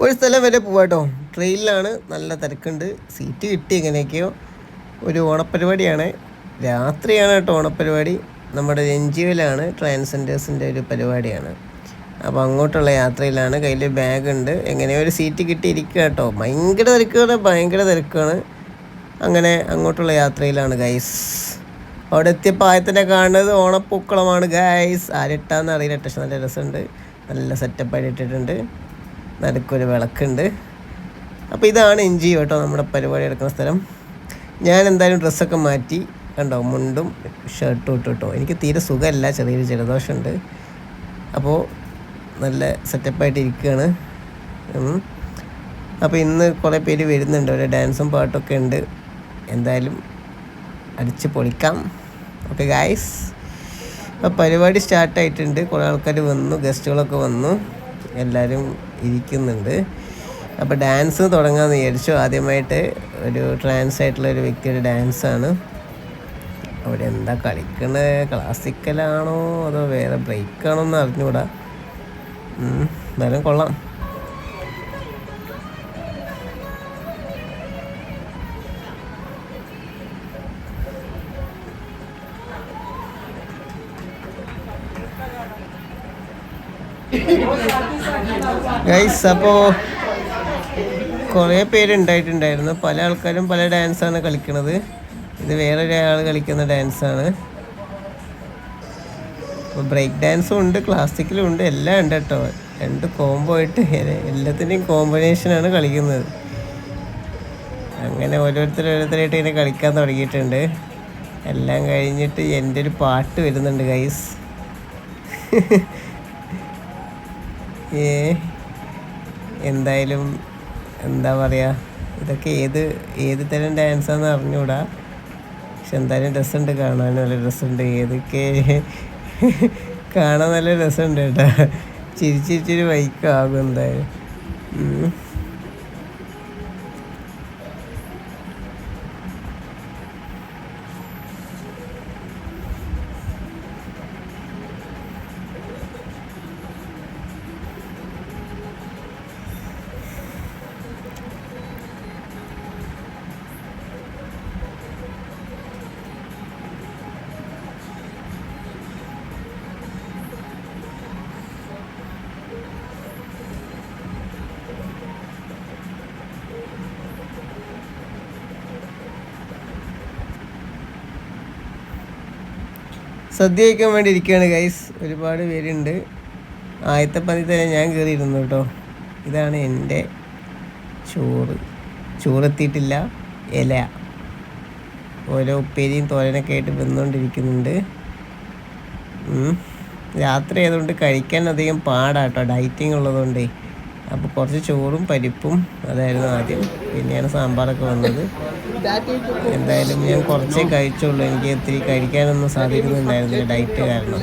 ഒരു സ്ഥലം വരെ പോവാട്ടോ ട്രെയിനിലാണ് നല്ല തിരക്കുണ്ട്. സീറ്റ് കിട്ടി എങ്ങനെയൊക്കെയോ. ഒരു ഓണപ്പരിപാടിയാണ്. രാത്രിയാണ് കേട്ടോ ഓണപ്പരിപാടി. നമ്മുടെ എൻ ജി ഒയിലാണ് ട്രാൻസെൻഡേഴ്സിന്റെ ഒരു പരിപാടിയാണ്. അപ്പോൾ അങ്ങോട്ടുള്ള യാത്രയിലാണ്. കയ്യിൽ ബാഗ് ഉണ്ട് എങ്ങനെയോ ഒരു സീറ്റ് കിട്ടിയിരിക്കുക കേട്ടോ. ഭയങ്കര തിരക്കാണ്. ഭയങ്കര തിരക്കാണ്. അങ്ങനെ അങ്ങോട്ടുള്ള യാത്രയിലാണ് ഗൈസ് അവിടെ എത്തിയപ്പോൾ ആയത്തിനെ കാണുന്നത് ഓണപ്പൂക്കളമാണ് ഗൈസ് ആരിട്ടാന്ന് അറിയില്ല. പക്ഷെ നല്ല രസമുണ്ട്. നല്ല സെറ്റപ്പായിട്ട് ഇട്ടിട്ടുണ്ട്. നടുക്കൊരു വിളക്കുണ്ട്. അപ്പോൾ ഇതാണ് എൻജി കേട്ടോ നമ്മുടെ പരിപാടി എടുക്കുന്ന സ്ഥലം. ഞാൻ എന്തായാലും ഡ്രസ്സൊക്കെ മാറ്റി കണ്ടോ മുണ്ടും ഷർട്ടും ഇട്ടു കേട്ടോ. എനിക്ക് തീരെ സുഖമല്ല ചെറിയൊരു ജലദോഷമുണ്ട്. അപ്പോൾ നല്ല സെറ്റപ്പായിട്ട് ഇരിക്കുകയാണ്. അപ്പോൾ ഇന്ന് കുറേ പേര് വരുന്നുണ്ട്. ഒരു ഡാൻസും പാട്ടൊക്കെ ഉണ്ട്. എന്തായാലും അടിച്ച് പൊളിക്കാം. ഓക്കെ ഗായ്സ് അപ്പോൾ പരിപാടി സ്റ്റാർട്ടായിട്ടുണ്ട്. കുറേ ആൾക്കാർ വന്നു ഗസ്റ്റുകളൊക്കെ വന്നു. എല്ലാവരും ഇരിക്കുന്നുണ്ട്. അപ്പോൾ ഡാൻസ് തുടങ്ങാൻ വിചാരിച്ചു. ആദ്യമായിട്ട് ഒരു ട്രാൻസ് ആയിട്ടുള്ള ഒരു വ്യക്തിയുടെ ഡാൻസാണ് അവിടെ എന്താ കളിക്കണത് ക്ലാസിക്കലാണോ അതോ വേറെ ബ്രേക്കാണോ എന്ന് അറിഞ്ഞുകൂടാ എന്തായാലും കൊള്ളാം. ഗൈസ് അപ്പോൾ കുറേ പേരുണ്ടായിട്ടുണ്ടായിരുന്നു പല ആൾക്കാരും പല ഡാൻസാണ് കളിക്കുന്നത് ഇത് വേറൊരാൾ കളിക്കുന്ന ഡാൻസാണ് അപ്പോൾ ബ്രേക്ക് ഡാൻസും ഉണ്ട് ക്ലാസിക്കലും ഉണ്ട് എല്ലാം ഉണ്ട് കേട്ടോ. രണ്ട് കോംബോ ആയിട്ട് എല്ലാത്തിന്റെയും കോമ്പിനേഷനാണ് കളിക്കുന്നത്. അങ്ങനെ ഓരോരുത്തർ ഓരോരുത്തരായിട്ട് ഇങ്ങനെ കളിക്കാൻ തുടങ്ങിയിട്ടുണ്ട്. എല്ലാം കഴിഞ്ഞിട്ട് എന്റെ ഒരു പാട്ട് വരുന്നുണ്ട് ഗൈസ് എന്തായാലും എന്താ പറയുക ഇതൊക്കെ ഏത് ഏത് തരം ഡാൻസാന്ന് അറിഞ്ഞൂടാ. പക്ഷെ എന്തായാലും രസമുണ്ട് കാണാൻ നല്ല രസമുണ്ട് ഏതൊക്കെ കാണാൻ നല്ല രസമുണ്ട് കേട്ടോ. ചിരിച്ചിരിച്ചൊരു വൈക്കാകും എന്തായാലും. സദ്യ കഴിക്കാൻ വേണ്ടി ഇരിക്കുകയാണ് ഗൈസ് ഒരുപാട് പേരുണ്ട്. ആദ്യത്തെ പതി തന്നെ ഞാൻ കയറിയിരുന്നു കേട്ടോ. ഇതാണ് എന്റെ ചോറ്. ചോറെത്തിയിട്ടില്ല ഇല. ഓരോ ഉപ്പേരിയും തോരനൊക്കെ ആയിട്ട് വന്നുകൊണ്ടിരിക്കുന്നുണ്ട്. രാത്രി ആയതുകൊണ്ട് കഴിക്കാൻ അധികം പാടാട്ടോ. ഡയറ്റിംഗ് ഉള്ളതുകൊണ്ടേ. അപ്പോൾ കുറച്ച് ചോറും പരിപ്പും അതായിരുന്നു ആദ്യം. പിന്നെയാണ് സാമ്പാറൊക്കെ വന്നത്. എന്തായാലും ഞാൻ കുറച്ചേ കഴിച്ചുള്ളൂ. എനിക്ക് ഇത്തിരി കഴിക്കാനൊന്നും സാധിക്കുന്നുണ്ടായിരുന്നില്ല ഡയറ്റ് കാരണം.